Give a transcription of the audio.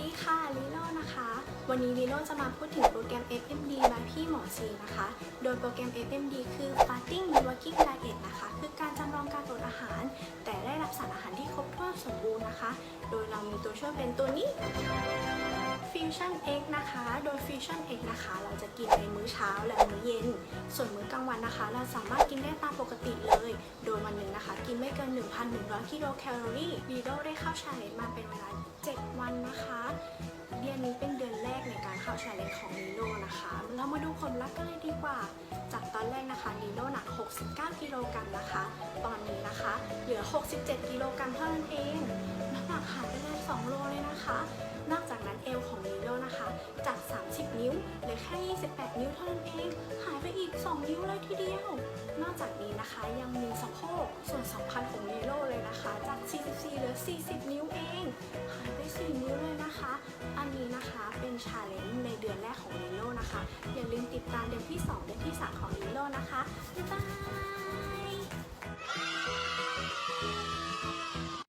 ดีค่ะลิโลนะคะ วันนี้ลิโลจะมาพูดถึงโปรแกรม FMD บายพี่หมอซีนะคะ โดยโปรแกรม FMD คือ Fasting Working Diet นะคะ คือการจำลองการอดอาหาร แต่ได้รับสารอาหารที่ครบถ้วนสมบูรณ์นะคะ โดยเรามีตัวช่วยเป็นตัวนี้ Fusion Egg นะคะ โดย Fusion Egg นะคะ เราจะกินในมื้อเช้าและมื้อเย็น ส่วนมื้อกลางวันนะคะ เราสามารถกินได้ตามปกติเลย โดยวันหนึ่งนะคะ กินไม่เกิน 1,100 กิโลแคลอรี่ลีโดได้เข้าชาเลนจ์มาเป็นเวลา 7 วันนะคะ เดือนนี้เป็นเดือนแรกในการเข้าชาเลนจ์ของลีโดนะคะ เรามาดูผลลัพธ์กันเลยดีกว่า จากตอนแรกนะคะลีโดหนัก 69 กิโลกรัมนะคะ ตอนนี้นะคะ เหลือ 67 กิโลกรัมเท่านั้นเองน้ำหนักหายไปเลย2โลเลยนะคะ นอกจากนั้นเอวของลีโดนะคะ จาก 30 นิ้วเหลือแค่ 28 นิ้วเท่านั้นเอง หายไปอีก 2 นิ้วเลยทีเดียว นอกจากนี้นะคะยัง ลือ 40 นิ้วเองหายไป 4 นิ้วเลยนะคะ อันนี้นะคะเป็นชาเลนจ์ในเดือนแรกของเรโลนะคะ อย่าลืมติดตามเดือนที่ 2 เดือนที่ 3 ของ